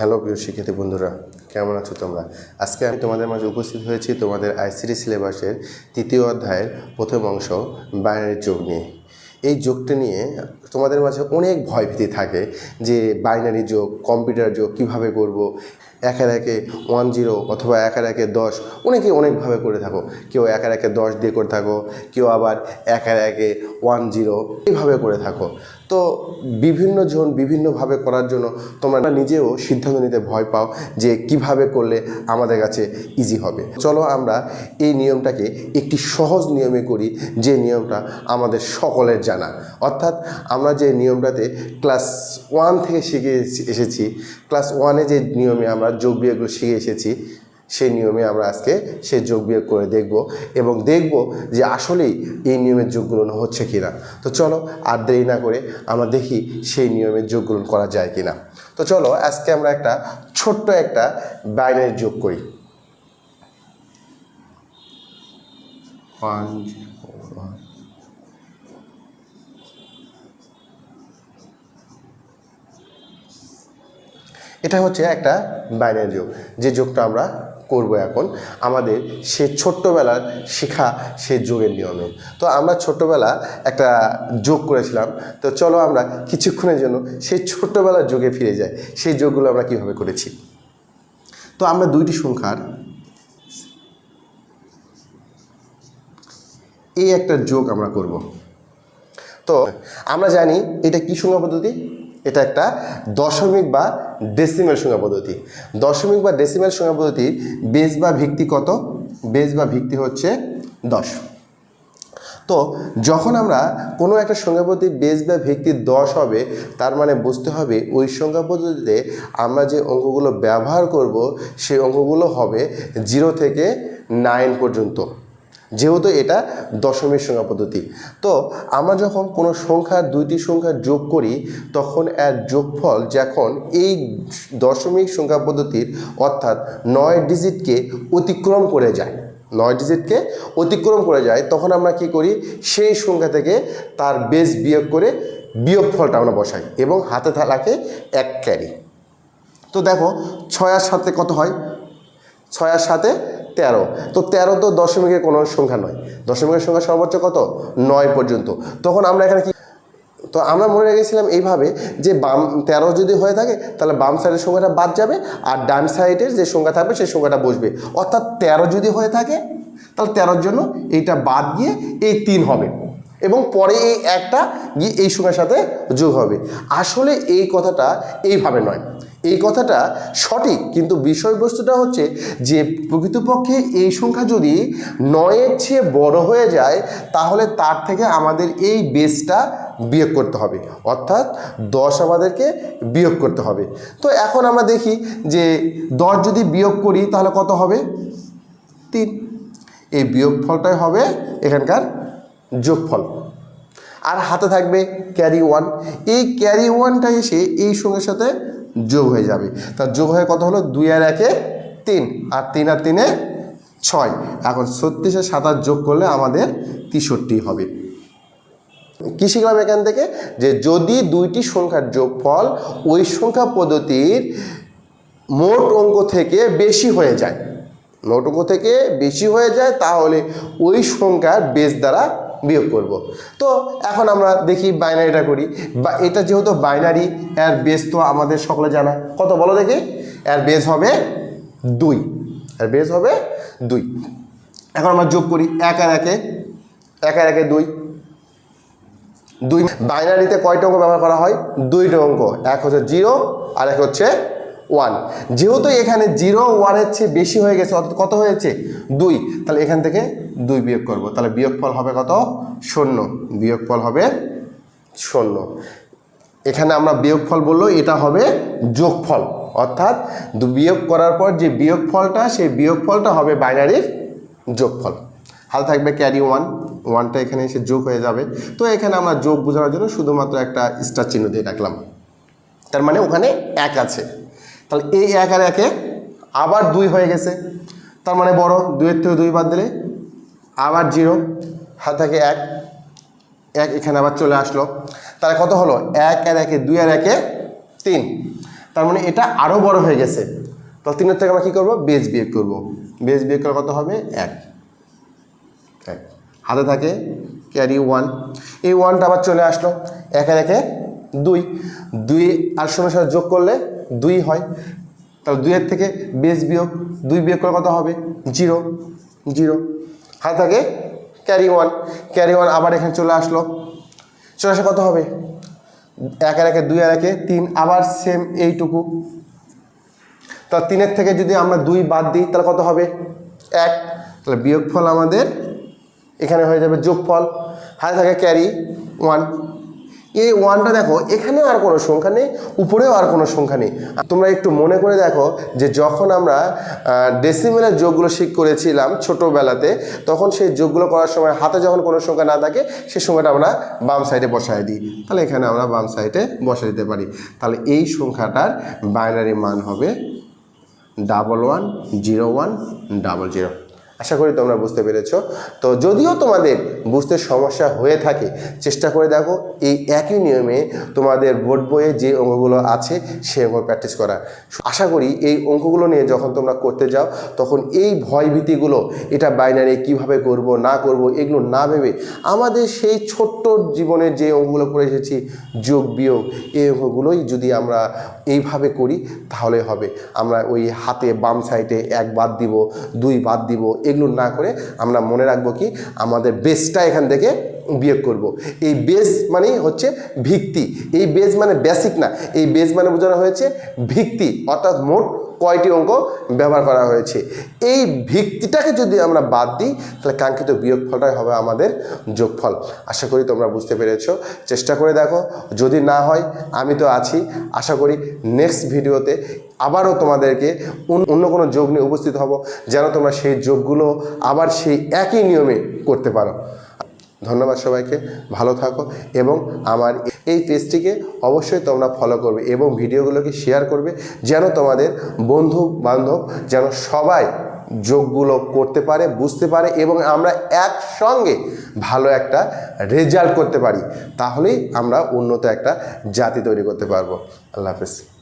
Hello প্রিয় শিক্ষার্থী বন্ধুরা, কেমন আছো তোমরা? আজকে আমি তোমাদের মাঝে উপস্থিত হয়েছি তোমাদের আইসিডি সিলেবাসের তৃতীয় অধ্যায়ের প্রথম অংশ বাইরের যোগ নিয়ে। এই যোগটা নিয়ে তোমাদের মাঝে অনেক ভয় ভীতি থাকে যে বাইনারি যোগ কম্পিউটার যোগ কীভাবে করব? একের একে ওয়ান জিরো অথবা একের একে দশ অনেকে অনেকভাবে করে থাকো। কেউ একের একে দশ দিয়ে করে থাকো, কেউ আবার একের একে ওয়ান জিরো এইভাবে করে থাকো। তো বিভিন্ন জন বিভিন্নভাবে করার জন্য তোমরা নিজেও সিদ্ধান্ত নিতে ভয় পাও যে কীভাবে করলে আমাদের কাছে ইজি হবে। চলো আমরা এই নিয়মটাকে একটি সহজ নিয়মে করি, যে নিয়মটা আমাদের সকলের জানা। অর্থাৎ আমরা যে নিয়মটাতে ক্লাস ওয়ান থেকে শিখে এসেছি ক্লাস ওয়ানে যে নিয়মে আমরা যোগ বিয়োগগুলো শিখে এসেছি সেই নিয়মে আমরা আজকে সেই যোগ বিয়োগ করে দেখব এবং দেখব যে আসলেই এই নিয়মের যোগগুলো হচ্ছে কিনা। তো চলো আর দেরি না করে আমরা দেখি সেই নিয়মের যোগগুলো করা যায় কিনা। তো চলো আজকে আমরা একটা ছোট্ট একটা বাইনারি যোগ করি। ওয়ান এটা হচ্ছে একটা বাইনারি যোগ। যে যোগটা আমরা করব এখন, আমাদের সে ছোট্টবেলার শেখা সে যোগের নিয়মে। তো আমরা ছোট্টবেলা একটা যোগ করেছিলাম। তো চলো আমরা কিছুক্ষণের জন্য সেই ছোট্টবেলার যোগে ফিরে যাই। সেই যোগগুলো আমরা কীভাবে করেছি? তো আমরা দুইটি সংখ্যার এই একটা যোগ আমরা করব। তো আমরা জানি এটা কি সংখ্যা পদ্ধতি? এটা একটা দশমিক বা ডেসিমেল সংখ্যা পদ্ধতি। দশমিক বা ডেসিমেল সংখ্যা পদ্ধতির বেস বা ভিত্তি কত? বেস বা ভিত্তি হচ্ছে দশ। তো যখন আমরা কোনো একটা সংখ্যা পদ্ধতির বেস বা ভিত্তি দশ হবে, তার মানে বুঝতে হবে ওই সংখ্যা পদ্ধতিতে আমরা যে অঙ্কগুলো ব্যবহার করব, সেই অঙ্কগুলো হবে জিরো থেকে নাইন পর্যন্ত। যেহেতু এটা দশমিক সংখ্যা পদ্ধতি। তো আমরা যখন কোনো সংখ্যার দুইটি সংখ্যা যোগ করি, তখন এর যোগফল যখন এই দশমিক সংখ্যা পদ্ধতির অর্থাৎ নয় ডিজিটকে অতিক্রম করে যায়। নয় ডিজিটকে অতিক্রম করে যায়, তখন আমরা কি করি? সেই সংখ্যা থেকে তার বেস বিয়োগ করে বিয়োগফলটা আমরা বসাই এবং হাতে থাকে এক ক্যারি। তো দেখো, ছয় আর সাথে কত হয়? ছয় আর সাথে তেরো। তো তেরো তো দশমিকের কোনো সংখ্যা নয়। দশমিকের সংখ্যা সর্বোচ্চ কত? নয় পর্যন্ত। তখন আমরা এখানে কি তো আমরা মনে রেখেছিলাম এইভাবে যে বাম তেরো যদি হয়ে থাকে, তাহলে বাম সাইডের সংখ্যাটা বাদ যাবে আর ডান সাইডের যে সংখ্যা থাকবে, সেই সংখ্যাটা বসবে। অর্থাৎ তেরো যদি হয়ে থাকে, তাহলে তেরোর জন্য এইটা বাদ গিয়ে এই তিন হবে। এবং পরে এই একটা গিয়ে এই সংখ্যার সাথে যোগ হবে। আসলে এই কথাটা এইভাবে নয়। এই কথাটা সঠিক, কিন্তু বিষয়বস্তুটা হচ্ছে যে প্রকৃতপক্ষে এই সংখ্যা যদি নয়ের চেয়ে বড় হয়ে যায়, তাহলে তার থেকে আমাদের এই বেসটা বিয়োগ করতে হবে। অর্থাৎ দশ আমাদেরকে বিয়োগ করতে হবে। তো এখন আমরা দেখি যে দশ যদি বিয়োগ করি, তাহলে কত হবে? তিন। এই বিয়োগ ফলটাই হবে এখানকার যোগফল। আর হাতে থাকবে ক্যারি ওয়ান এই ক্যারি ওয়ানটা এসে এই সঙ্গের সাথে যোগ হয়ে যাবে। তার যোগ হয়ে কত হলো? দুই আর একে তিন। আর তিন আর তিনে ছয়। এখন ছত্রিশে সাতাশ যোগ করলে আমাদের তেষট্টি হবে। কী শিখলাম এখান থেকে? যে যদি দুইটি সংখ্যার যোগফল ওই সংখ্যা পদ্ধতির মোট অঙ্ক থেকে বেশি হয়ে যায়, মোট অঙ্ক থেকে বেশি হয়ে যায়, তাহলে ওই সংখ্যার বেশ দ্বারা বিয়োগ করব। তো এখন আমরা দেখি বাইনারিটা করি। বা এটা যেহেতু বাইনারি, এর বেস তো আমাদের সকলে জানা। কত বলো দেখি? এর বেস হবে দুই। এর বেস হবে দুই। এখন আমরা যোগ করি এক আর একে। এক আর একে দুই। দুই। বাইনারিতে কয়টা অঙ্ক ব্যবহার করা হয়? দুইটা অঙ্ক। এক হচ্ছে জিরো আর এক হচ্ছে ওয়ান যেহেতু এখানে জিরো ওয়ানের চেয়ে বেশি হয়ে গেছে, অর্থাৎ কত হয়েছে? দুই। তাহলে এখান থেকে দুই বিয়োগ করব। তাহলে বিয়োগফল হবে কত? শূন্য। বিয়োগফল হবে শূন্য। এখানে আমরা বিয়োগফল বলল, এটা হবে যোগফল। অর্থাৎ বিয়োগ করার পর যে বিয়োগফলটা, সেই বিয়োগফলটা হবে বাইনারির যোগফল। হাল থাকবে ক্যারি ওয়ান ওয়ানটা এখানে এসে যোগ হয়ে যাবে। তো এখানে আমরা যোগ বোঝানোর জন্য শুধুমাত্র একটা স্টার চিহ্ন দিয়ে রাখলাম। তার মানে ওখানে এক আছে। তাহলে এই এক আর একে আবার দুই হয়ে গেছে। তার মানে বড় দুইয়ের থেকে দুই বাদ দিলে আবার জিরো, হাত থাকে এক এক এখানে আবার চলে আসলো। তাহলে কত হলো? এক আর একে দুই আর একে তিন। তার মানে এটা আরও বড় হয়ে গেছে। তাহলে তিনের থেকে আমরা কী করব? বেজ বিয়োগ করব। বেজ বিয়োগ করলে কত হবে? এক। এক। হাতে থাকে ক্যারি ওয়ান। এই ওয়ানটা আবার চলে আসলো। একে রেখে দুই। দুই আর শূন্যের সাথে যোগ করলে দুই হয়, তাহলে দুইয়ের থেকে বেস বিয়োগ, দুই বিয়োগ করে কত হবে? Zero zero. হাতে থাকে ক্যারি ওয়ান ক্যারি ওয়ান আবার এখানে চলে আসলো। চলে আসে কত হবে? এক আর একে দুই আর একে তিন, আবার সেম এইটুকু। তাহলে তিনের থেকে যদি আমরা দুই বাদ দিই, তাহলে কত হবে? এক। তাহলে বিয়োগফল আমাদের এখানে হয়ে যাবে যোগফল। হাতে থাকে ক্যারি ওয়ান এই ওয়ানটা দেখো, এখানেও আর কোনো সংখ্যা নেই, উপরেও আর কোনো সংখ্যা নেই। তোমরা একটু মনে করে দেখো যে যখন আমরা ডেসিমেলের যোগগুলো শিখ করেছিলাম ছোটোবেলাতে, তখন সেই যোগগুলো করার সময় হাতে যখন কোনো সংখ্যা না থাকে সেই সংখ্যাটা আমরা বাম সাইডে বসায় দিই। তাহলে এখানে আমরা বাম সাইডে বসাই দিতে পারি। তাহলে এই সংখ্যাটার বাইনারি মান হবে double one zero one double zero আশা করি তোমরা বুঝতে পেরেছ। তো যদিও তোমাদের বুঝতে সমস্যা হয়ে থাকে, চেষ্টা করে দেখো, এই একই নিয়মে তোমাদের বোর্ড বইয়ে যে অঙ্কগুলো আছে, সে অঙ্ক প্র্যাকটিস করা। আশা করি এই অঙ্কগুলো নিয়ে যখন তোমরা করতে যাও, তখন এই ভয়ভীতিগুলো, এটা বাইনারি কীভাবে করব, না করব, এগুলো না ভেবে আমাদের সেই ছোট্ট জীবনের যে অঙ্কগুলো করে এসেছি, যোগ, বিয়োগ, এই অঙ্কগুলোই যদি আমরা এইভাবে করি, তাহলে হবে। আমরা ওই হাতে বাম সাইডে এক বাদ দিব, দুই বাদ দিব এগুলো না করে আমরা মনে রাখব কি আমাদের বেসটা এখান থেকে বিয়োগ করব। এই বেস মানেই হচ্ছে ভিত্তি এই বেস মানে বেসিক না এই বেস মানে বোঝানো হয়েছে ভিত্তি, অর্থাৎ মোট কয়টি অঙ্ক ব্যবহার করা হয়েছে? এই ভিত্তিটাকে যদি আমরা বাদ দিই, তাহলে কাঙ্ক্ষিত বিয়োগফলটাই হবে আমাদের যোগফল। আশা করি তোমরা বুঝতে পেরেছ। চেষ্টা করে দেখো। যদি না হয়, আমি তো আছি। আশা করি নেক্সট ভিডিওতে আবারও তোমাদেরকে অন্য- কোনো যোগ নিয়ে উপস্থিত হব, যেন তোমরা সেই যোগগুলো আবার সেই একই নিয়মে করতে পারো। ধন্যবাদ সবাইকে। ভালো থাকো এবং আমার এই পেজটিকে অবশ্যই তোমরা ফলো করবে এবং ভিডিওগুলোকে শেয়ার করবে যেন তোমাদের বন্ধু বান্ধব যেন সবাই যোগগুলো করতে পারে, বুঝতে পারে এবং আমরা একসঙ্গে ভালো একটা রেজাল্ট করতে পারি। তাহলেই আমরা উন্নত একটা জাতি তৈরি করতে পারব। আল্লাহ হাফেজ।